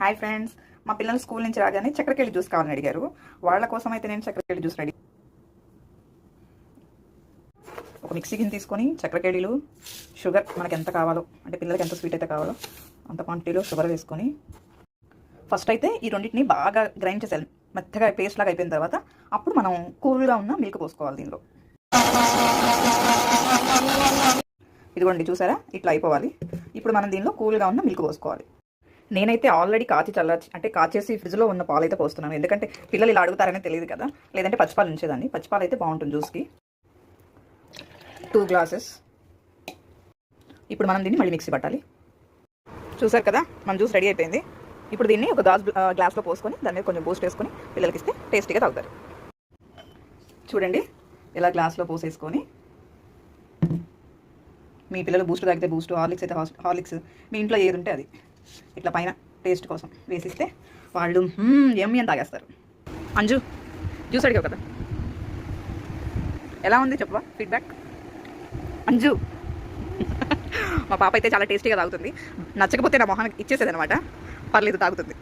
Hi friends. మా పిల్లలు school నుంచి రాగానే చక్కెరకేళి జ్యూస్ కావాలని అడిగారు. వాళ్ళ కోసం అయితే నేను చక్కెరకేళి జ్యూస్ రెడీ. ఒక మిక్సీ గిన్నె తీసుకొని చక్కెరకేళీలు షుగర్ మనకి ఎంత కావాలో అంటే పిల్లలకి ఎంత స్వీట్ అయితే కావాలో అంత క్వాంటిటీలో షుగర్ వేసుకొని ఫస్ట్ అయితే ఈ రెండింటిని బాగా గ్రైండ్ చేసేయాలి. మెత్తగా పేస్ట్ లాగా అయిపోయిన తర్వాత అప్పుడు మనం కూల్గా ఉన్న మిల్క్ పోసుకోవాలి దీనిలో. ఇదిగోండి చూసారా? ఇట్లా అయిపోవాలి. ఇప్పుడు మనం దీనిలో కూల్గా ఉన్న మిల్క్ పోసుకోవాలి. నేనైతే ఆల్రెడీ కాచి చల్లార్చి అంటే కాచేసి ఫ్రిడ్జ్లో ఉన్న పాలు అయితే పోస్తున్నాను. ఎందుకంటే పిల్లలు ఇలా అడుగుతారని తెలియదు కదా. లేదంటే పచ్చిపాలు ఉంచేదాన్ని. పచ్చిపాలు అయితే బాగుంటుంది జ్యూస్కి టూ గ్లాసెస్ ఇప్పుడు మనం దీన్ని మళ్ళీ మిక్సీ పట్టాలి. చూసారు కదా? మన జ్యూస్ రెడీ అయిపోయింది. ఇప్పుడు దీన్ని ఒక గ్లాస్ గ్లాస్లో పోసుకొని దాని మీద కొంచెం బూస్ట్ వేసుకొని పిల్లలకి ఇస్తే టేస్టీగా తాగుతారు. చూడండి. ఇలా గ్లాస్లో పోసేసుకొని మీ పిల్లలు బూస్ట్ తాగితే బూస్ట్ హార్లిక్స్ అయితే హార్లిక్స్. మీ ఇంట్లో ఏది ఉంటే అది. ఇట్లా పైన టేస్ట్ కోసం వేసిస్తే వాళ్ళు ఎమ్మి అని తాగేస్తారు. అంజు జ్యూస్ అడిగావు కదా? ఎలా ఉంది చెప్పవా ఫీడ్బ్యాక్ అంజు మా పాప అయితే చాలా టేస్టీగా తాగుతుంది. నచ్చకపోతే నా మొహానికి ఇచ్చేసేది అనమాట పర్లేదు తాగుతుంది.